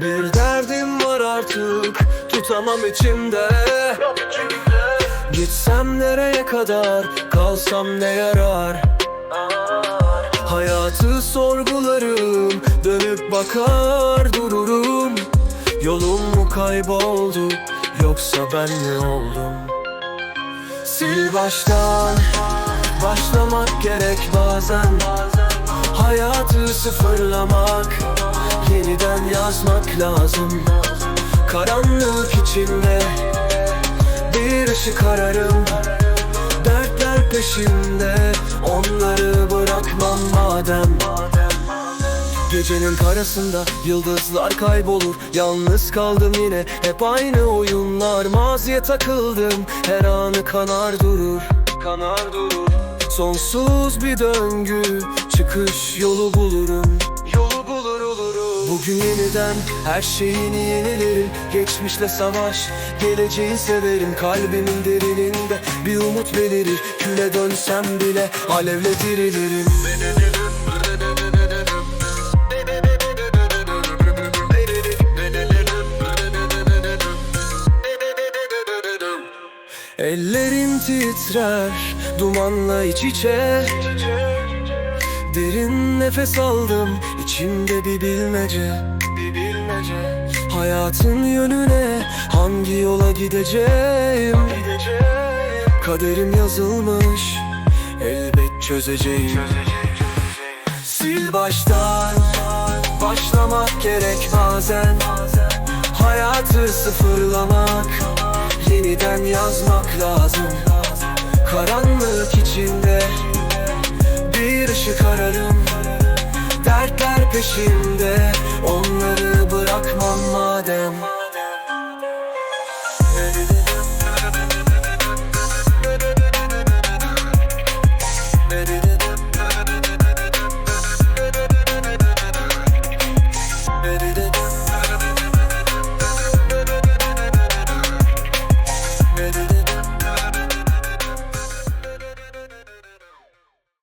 Bir derdim var artık tutamam içimde. Gitsem nereye kadar kalsam ne yarar? Hayatı sorgularım dönüp bakar dururum. Yolum mu kayboldu yoksa ben mi oldum? Sil baştan başlamak gerek bazen. Hayatı sıfırlamak yazmak lazım. Karanlık içimde Bir ışık ararım. Dertler peşimde Onları bırakmam madem. Gecenin karasında yıldızlar kaybolur. Yalnız kaldım yine hep aynı oyunlar. Maziye takıldım her anı kanar durur. Kanar durur. Sonsuz bir döngü çıkış yolu bulurum Bugün yeniden her şeyini yenilerim Geçmişle savaş geleceği severim. Kalbimin derininde bir umut belirir Küle dönsem bile alevle dirilirim. Ellerim titrer dumanla iç içe Derin nefes aldım içimde bir bilmece. Bir bilmece. Hayatın yönüne hangi yola gideceğim? Kaderim yazılmış elbet çözeceğim. Sil baştan başlamak gerek bazen. Hayatı sıfırlamak Yeniden yazmak lazım Bir ışık ararım Dertler peşimde Onları